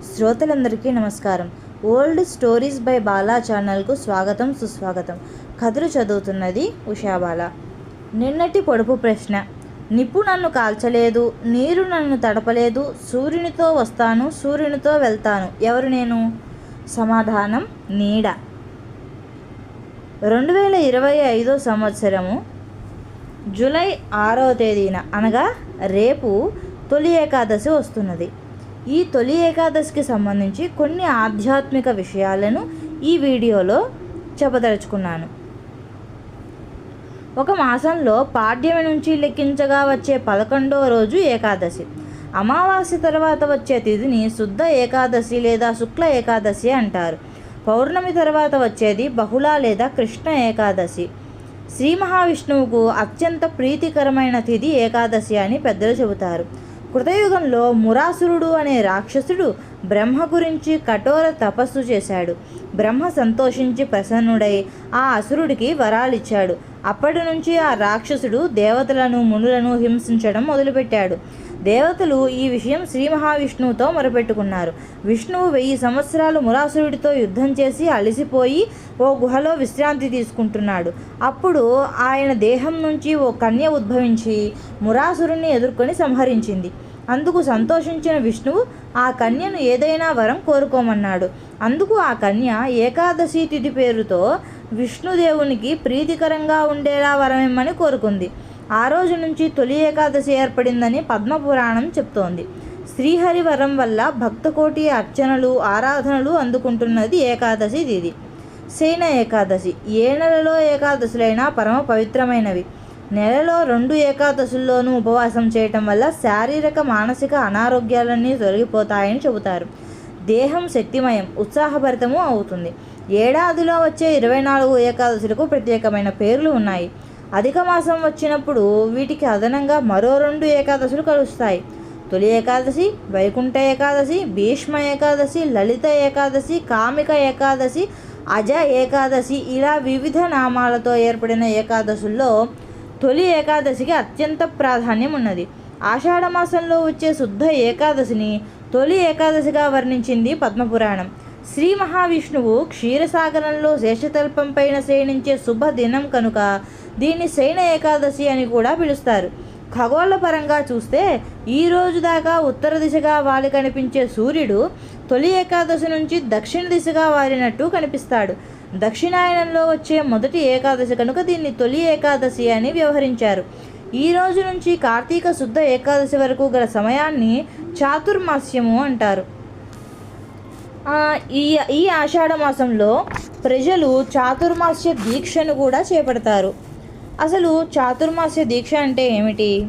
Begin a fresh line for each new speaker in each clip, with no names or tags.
శ్రోతలందరికీ నమస్కారం. Old stories by Bala ఛానల్కు స్వాగతం సుస్వాగతం. కథలు చదువుతున్నది ఉషాబాల. నిన్నటి పొడుపు ప్రశ్న. నిప్పు నన్ను కాల్చలేదు నీరు నన్ను తడపలేదు సూర్యునితో వస్తాను సూర్యునితో వెళ్తాను. ఎవరు నేను? సమాధానం నీడ. రెండు వేల ఇరవై ఐదో సంవత్సరము జూలై ఆరవ తేదీన అనగా రేపు తొలి ఏకాదశి వస్తున్నది. ఈ తొలి ఏకాదశికి సంబంధించి కొన్ని ఆధ్యాత్మిక విషయాలను ఈ వీడియోలో చెప్పదలుచుకున్నాను. ఒక మాసంలో పాడ్యమి నుంచి లెక్కించగా వచ్చే పదకొండో రోజు ఏకాదశి. అమావాస్య తర్వాత వచ్చే తిథిని శుద్ధ ఏకాదశి లేదా శుక్ల ఏకాదశి అంటారు. పౌర్ణమి తర్వాత వచ్చేది బహుళ లేదా కృష్ణ ఏకాదశి. శ్రీ మహావిష్ణువుకు అత్యంత ప్రీతికరమైన తిథి ఏకాదశి అని పెద్దలు చెబుతారు. కృతయుగంలో మురాసురుడు అనే రాక్షసుడు బ్రహ్మ గురించి కఠోర తపస్సు చేశాడు. బ్రహ్మ సంతోషించి ప్రసన్నుడై ఆ అసురుడికి వరాలిచ్చాడు. అప్పటి నుంచి ఆ రాక్షసుడు దేవతలను మునులను హింసించడం మొదలుపెట్టాడు. దేవతలు ఈ విషయం శ్రీ మహావిష్ణువుతో మొరపెట్టుకున్నారు. విష్ణువు వెయ్యి సంవత్సరాలు మురాసురుడితో యుద్ధం చేసి అలసిపోయి ఓ గుహలో విశ్రాంతి తీసుకుంటున్నాడు. అప్పుడు ఆయన దేహం నుంచి ఓ కన్య ఉద్భవించి మురాసురుణ్ణి ఎదుర్కొని సంహరించింది. అందుకు సంతోషించిన విష్ణువు ఆ కన్యను ఏదైనా వరం కోరుకోమన్నాడు. అందుకు ఆ కన్య ఏకాదశి తిథి పేరుతో విష్ణుదేవునికి ప్రీతికరంగా ఉండేలా వరమిమ్మని కోరుకుంది. ఆ రోజు నుంచి తొలి ఏకాదశి ఏర్పడిందని పద్మపురాణం చెప్తోంది. శ్రీహరి వరం వల్ల భక్తకోటి అర్చనలు ఆరాధనలు అందుకుంటున్నది ఏకాదశి తిథి. శయన ఏకాదశి. ఏ నెలలో ఏకాదశులైనా పరమ పవిత్రమైనవి. నెలలో రెండు ఏకాదశుల్లోనూ ఉపవాసం చేయటం వల్ల శారీరక మానసిక అనారోగ్యాలన్నీ తొలగిపోతాయని చెబుతారు. దేహం శక్తిమయం ఉత్సాహభరితము అవుతుంది. ఏడాదిలో వచ్చే ఇరవై నాలుగు ఏకాదశులకు ప్రత్యేకమైన పేర్లు ఉన్నాయి. అధిక మాసం వచ్చినప్పుడు వీటికి అదనంగా మరో రెండు ఏకాదశులు కలుస్తాయి. తొలి ఏకాదశి వైకుంఠ ఏకాదశి భీష్మ ఏకాదశి లలిత ఏకాదశి కామిక ఏకాదశి అజ ఏకాదశి ఇలా వివిధ నామాలతో ఏర్పడిన ఏకాదశుల్లో తొలి ఏకాదశికి అత్యంత ప్రాధాన్యం ఉన్నది ఆషాఢమాసంలో వచ్చే శుద్ధ ఏకాదశిని తొలి ఏకాదశిగా వర్ణించింది పద్మపురాణం. శ్రీ మహావిష్ణువు క్షీరసాగరంలో శేషతల్పం పైన శయనించే శుభ దినం కనుక దీన్ని శయన ఏకాదశి అని కూడా పిలుస్తారు. ఖగోళ పరంగా చూస్తే ఈ రోజు దాకా ఉత్తర దిశగా వాలి కనిపించే సూర్యుడు తొలి ఏకాదశి నుంచి దక్షిణ దిశగా వారినట్టు కనిపిస్తాడు. దక్షిణాయనంలో వచ్చే మొదటి ఏకాదశి కనుక దీన్ని తొలి ఏకాదశి అని వ్యవహరించారు. ఈ రోజు నుంచి కార్తీక శుద్ధ ఏకాదశి వరకు గల సమయాన్ని చాతుర్మాస్యము అంటారు. ఈ ఈ ఆషాఢ మాసంలో ప్రజలు చాతుర్మాస్య దీక్షను కూడా చేపడతారు. అసలు చాతుర్మాస్య దీక్ష అంటే ఏమిటి?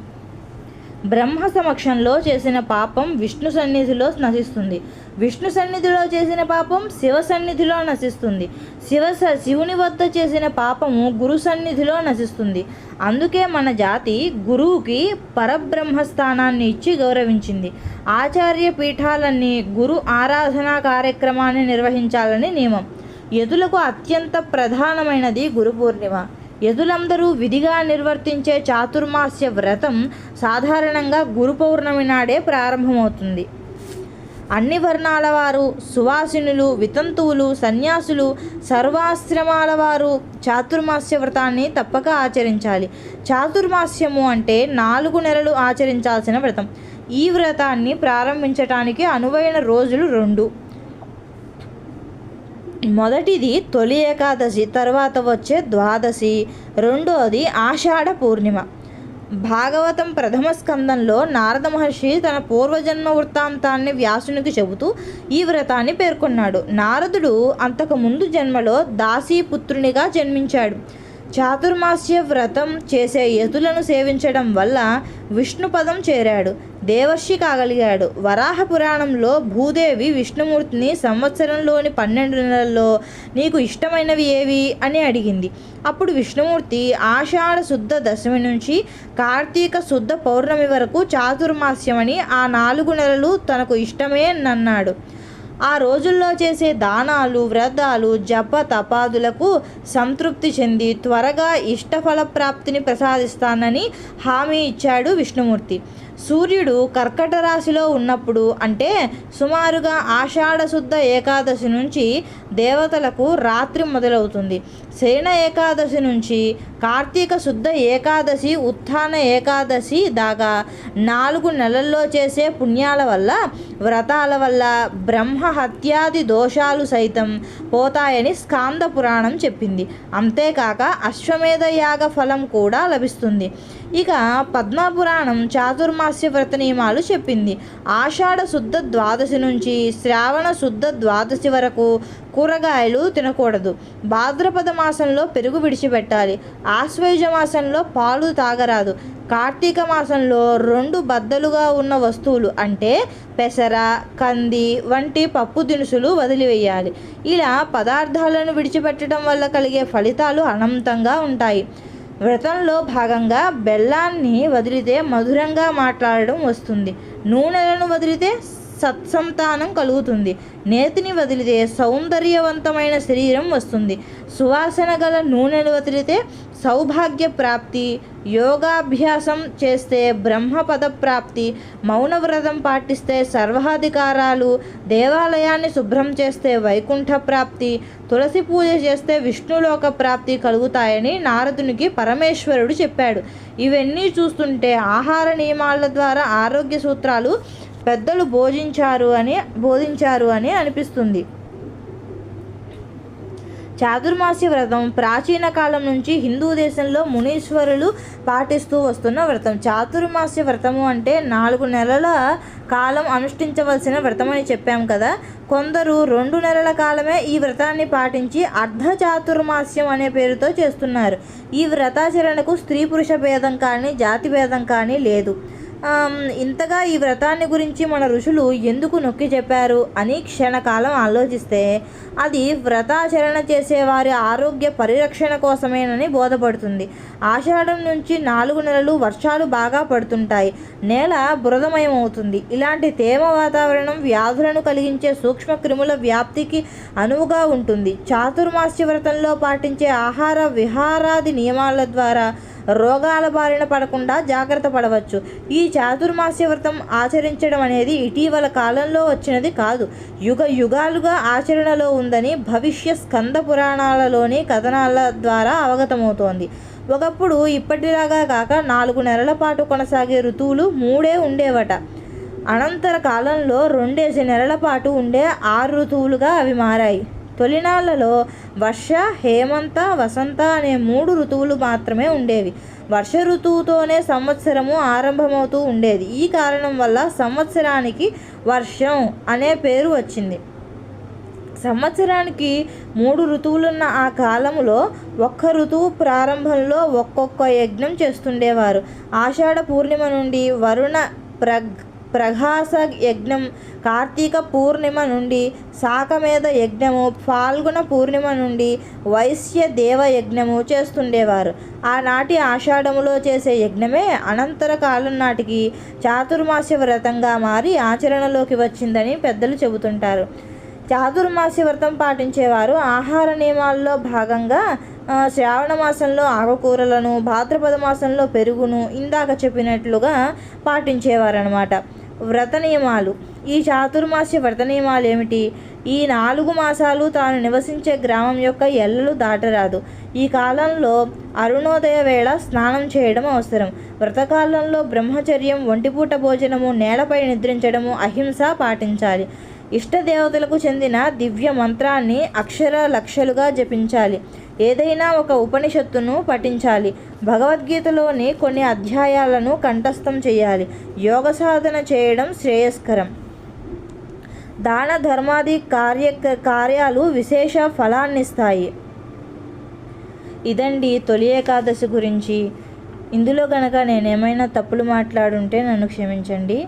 బ్రహ్మ సమక్షంలో చేసిన పాపం విష్ణు సన్నిధిలో నశిస్తుంది. విష్ణు సన్నిధిలో చేసిన పాపం శివ సన్నిధిలో నశిస్తుంది. శివ స- శివుని వద్ద చేసిన పాపము గురు సన్నిధిలో నశిస్తుంది. అందుకే మన జాతి గురువుకి పరబ్రహ్మ స్థానాన్ని ఇచ్చి గౌరవించింది. ఆచార్య పీఠాలన్నీ గురు ఆరాధనా కార్యక్రమాన్ని నిర్వహించాలని నియమం. ఎదులకు అత్యంత ప్రధానమైనది గురు పూర్ణిమ. యదులందరూ విధిగా నిర్వర్తించే చాతుర్మాస్య వ్రతం సాధారణంగా గురు పౌర్ణమి నాడే ప్రారంభమవుతుంది. అన్ని వర్ణాల వారు సువాసినులు వితంతువులు సన్యాసులు సర్వాశ్రమాల వారు చాతుర్మాస్య వ్రతాన్ని తప్పక ఆచరించాలి. చాతుర్మాస్యము అంటే నాలుగు నెలలు ఆచరించాల్సిన వ్రతం. ఈ వ్రతాన్ని ప్రారంభించటానికి అనువైన రోజులు రెండు. మొదటిది తొలి ఏకాదశి తర్వాత వచ్చే ద్వాదశి రెండోది ఆషాఢ పూర్ణిమ. భాగవతం ప్రథమ స్కందంలో నారద మహర్షి తన పూర్వజన్మ వృత్తాంతాన్ని వ్యాసునికి చెబుతూ ఈ వ్రతాన్ని పేర్కొన్నాడు. నారదుడు అంతకు ముందు జన్మలో దాసీపుత్రునిగా జన్మించాడు. చాతుర్మాస్య వ్రతం చేసే యతులను సేవించడం వల్ల విష్ణుపదం చేరాడు. దేవర్షి కాగలిగాడు. వరాహ పురాణంలో భూదేవి విష్ణుమూర్తిని సంవత్సరంలోని పన్నెండు నెలల్లో నీకు ఇష్టమైనవి ఏవి? అని అడిగింది. అప్పుడు విష్ణుమూర్తి ఆషాఢ శుద్ధ దశమి నుంచి కార్తీక శుద్ధ పౌర్ణమి వరకు చాతుర్మాస్యమని ఆ నాలుగు నెలలు తనకు ఇష్టమే నన్నాడు. ఆ రోజుల్లో చేసే దానాలు వ్రతాలు జప తపాదులకు సంతృప్తి చెంది త్వరగా ఇష్టఫల ప్రాప్తిని ప్రసాదిస్తానని హామీ ఇచ్చాడు విష్ణుమూర్తి. సూర్యుడు కర్కట రాశిలో ఉన్నప్పుడు అంటే సుమారుగా ఆషాఢశుద్ధ ఏకాదశి నుంచి దేవతలకు రాత్రి మొదలవుతుంది. శయన ఏకాదశి నుంచి కార్తీక శుద్ధ ఏకాదశి ఉత్థాన ఏకాదశి దాకా నాలుగు నెలల్లో చేసే పుణ్యాల వల్ల వ్రతాల వల్ల బ్రహ్మ హత్యాది దోషాలు సైతం పోతాయని స్కాంద పురాణం చెప్పింది. అంతేకాక అశ్వమేధ యాగ ఫలం కూడా లభిస్తుంది. ఇక పద్మపురాణం చాతుర్మాస్య వ్రత నియమాలు చెప్పింది. ఆషాఢ శుద్ధ ద్వాదశి నుంచి శ్రావణ శుద్ధ ద్వాదశి వరకు కూరగాయలు తినకూడదు. భాద్రపద మాసంలో పెరుగు విడిచిపెట్టాలి. ఆశ్వయుజ మాసంలో పాలు తాగరాదు. కార్తీక మాసంలో రెండు బద్దలుగా ఉన్న వస్తువులు అంటే పెసర కంది వంటి పప్పు దినుసులు వదిలివేయాలి. ఇలా పదార్థాలను విడిచిపెట్టడం వల్ల కలిగే ఫలితాలు అనంతంగా ఉంటాయి. వ్రతంలో భాగంగా బెల్లాన్ని వదిలితే మధురంగా మాట్లాడడం వస్తుంది. నూనెలను వదిలితే సత్సంతానం కలుగుతుంది. నేతిని వదిలితే సౌందర్యవంతమైన శరీరం వస్తుంది. సువాసన గల నూనెలు వదిలితే సౌభాగ్య ప్రాప్తి. యోగాభ్యాసం చేస్తే బ్రహ్మపద ప్రాప్తి. మౌనవ్రతం పాటిస్తే సర్వాధికారాలు. దేవాలయాన్ని శుభ్రం చేస్తే వైకుంఠ ప్రాప్తి. తులసి పూజ చేస్తే విష్ణులోక ప్రాప్తి కలుగుతాయని నారదునికి పరమేశ్వరుడు చెప్పాడు. ఇవన్నీ చూస్తుంటే ఆహార నియమాల ద్వారా ఆరోగ్య సూత్రాలు పెద్దలు బోధించారు అని బోధించారు అని అనిపిస్తుంది. చాతుర్మాస్య వ్రతం ప్రాచీన కాలం నుంచి హిందూ దేశంలో మునీశ్వరులు పాటిస్తూ వస్తున్న వ్రతం. చాతుర్మాస్య వ్రతము అంటే నాలుగు నెలల కాలం అనుష్ఠించవలసిన వ్రతం అని చెప్పాం కదా. కొందరు రెండు నెలల కాలమే ఈ వ్రతాన్ని పాటించి అర్ధ చాతుర్మాస్యం అనే పేరుతో చేస్తున్నారు. ఈ వ్రతాచరణకు స్త్రీ పురుష భేదం కానీ జాతి భేదం కానీ లేదు. ఇంతగా ఈ వ్రతాన్ని గురించి మన ఋషులు ఎందుకు నొక్కి చెప్పారు అని క్షణకాలం ఆలోచిస్తే అది వ్రతాచరణ చేసే వారి ఆరోగ్య పరిరక్షణ కోసమేనని బోధపడుతుంది. ఆషాఢం నుంచి నాలుగు నెలలు వర్షాలు బాగా పడుతుంటాయి. నేల బురదమయమవుతుంది. ఇలాంటి తేమ వాతావరణం వ్యాధులను కలిగించే సూక్ష్మ క్రిముల వ్యాప్తికి అనువుగా ఉంటుంది. చాతుర్మాస్య వ్రతంలో పాటించే ఆహార విహారాది నియమాల ద్వారా రోగాల బారిన పడకుండా జాగ్రత్త పడవచ్చు. ఈ చాతుర్మాస్య వ్రతం ఆచరించడం అనేది ఇటీవల కాలంలో వచ్చినది కాదు. యుగ యుగాలుగా ఆచరణలో ఉందని భవిష్య స్కంద పురాణాలలోని కథనాల ద్వారా అవగతమవుతోంది. ఒకప్పుడు ఇప్పటిలాగా కాక నాలుగు నెలల పాటు కొనసాగే ఋతువులు మూడే ఉండేవట. అనంతర కాలంలో రెండేసి నెలల పాటు ఉండే ఆరు ఋతువులుగా అవి మారాయి. తొలినాళ్ళలో వర్ష హేమంత వసంత అనే మూడు ఋతువులు మాత్రమే ఉండేవి. వర్ష ఋతువుతోనే సంవత్సరము ఆరంభమవుతూ ఉండేది. ఈ కారణం వల్ల సంవత్సరానికి వర్షం అనే పేరు వచ్చింది. సంవత్సరానికి మూడు ఋతువులున్న ఆ కాలంలో ఒక్క ఋతువు ప్రారంభంలో ఒక్కొక్క యజ్ఞం చేస్తుండేవారు. ఆషాఢ పూర్ణిమ నుండి వరుణ ప్రగ్ ప్రఘాస యజ్ఞం కార్తీక పూర్ణిమ నుండి శాకమేధ యజ్ఞము ఫాల్గుణ పూర్ణిమ నుండి వైశ్య దేవ యజ్ఞము చేస్తుండేవారు. ఆనాటి ఆషాఢములో చేసే యజ్ఞమే అనంతర కాలం నాటికి చాతుర్మాస్య వ్రతంగా మారి ఆచరణలోకి వచ్చిందని పెద్దలు చెబుతుంటారు. చాతుర్మాసి వ్రతం పాటించేవారు ఆహార నియమాల్లో భాగంగా శ్రావణ మాసంలో ఆకుకూరలను భాద్రపద మాసంలో పెరుగును ఇందాక చెప్పినట్లుగా పాటించేవారనమాట వ్రత నియమాలు ఈ చాతుర్మాస్య వ్రత నియమాలు ఏమిటి ఈ నాలుగు మాసాలు తాను నివసించే గ్రామం యొక్క ఎల్లలు దాటరాదు. ఈ కాలంలో అరుణోదయ వేళ స్నానం చేయడం అవసరం. వ్రతకాలంలో బ్రహ్మచర్యం ఒంటిపూట భోజనము నేలపై నిద్రించడము అహింస పాటించాలి. ఇష్టదేవతలకు చెందిన దివ్య మంత్రాన్ని అక్షర లక్షలుగా జపించాలి. ఏదైనా ఒక ఉపనిషత్తును పఠించాలి. భగవద్గీతలోని కొన్ని అధ్యాయాలను కంఠస్థం చేయాలి. యోగ సాధన చేయడం శ్రేయస్కరం. దాన ధర్మాది కార్య కార్యాలు విశేష ఫలాన్నిస్తాయి. ఇదండి తొలి ఏకాదశి గురించి. ఇందులో కనుక నేనేమైనా తప్పులు మాట్లాడుంటే నన్ను క్షమించండి.